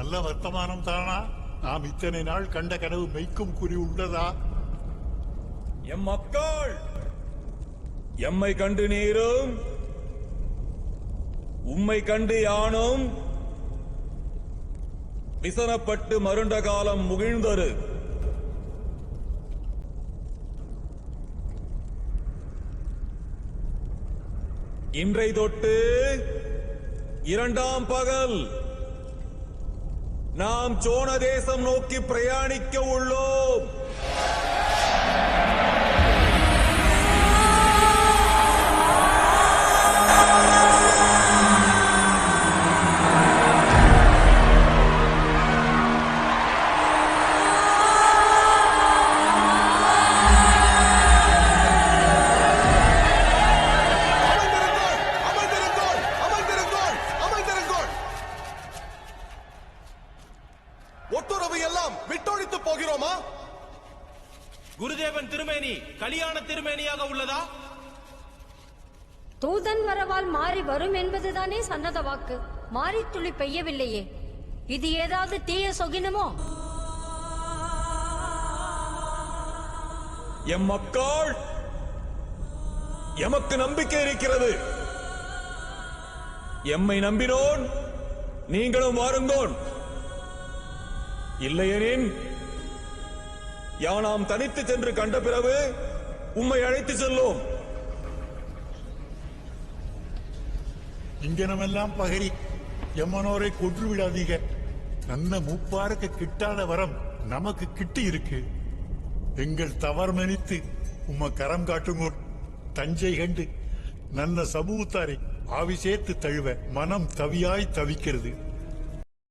நல்ல வர்த்தமானம் தானா? நாம் இத்தனை நாள் கண்ட கனவு மெய்க்கும் குறி உள்ளதா? எம் மக்கள் எம்மை கண்டு நீரும் உம்மை கண்டு யானும் விசனப்பட்டு மருண்ட காலம் முகிழ்ந்தரு. இன்றை தொட்டு இரண்டாம் பகல் நாம் சோழ தேசம் நோக்கி பிரயாணிக்க உள்ளோம். ஒட்டுறவு எல்லாம் விட்டொழித்து போகிறோமா? குருதேவன் திருமேனி கலியாண திருமேனியாக உள்ளதா? தூதன் வரவால் மாறி வரும் என்பதுதானே சன்னத வாக்கு. மாறி துளி பெய்யவில்லையே. இது ஏதாவது தீய சொகினமோ? எம் மக்கள் எமக்கு நம்பிக்கை இருக்கிறது. எம்மை நம்பினோன் நீங்களும் வாருங்கோன். இல்லையெனின் யானாம் தனித்து சென்று கண்ட பிறகு உம்மை அழைத்து செல்லும். இங்கனமெல்லாம் பகரி எம்மனோரை கொன்று விடாதீங்க நல்ல மூப்பாருக்கு கிட்டாத வரம் நமக்கு கிட்டி இருக்கு எங்கள் தவறு மன்னித்து உம்ம கரம் காட்டுங்கோ தஞ்சை கண்டு நல்ல சமூகத்தாரை ஆவி சேர்த்து தழுவ மனம் தவியாய் தவிக்கிறது.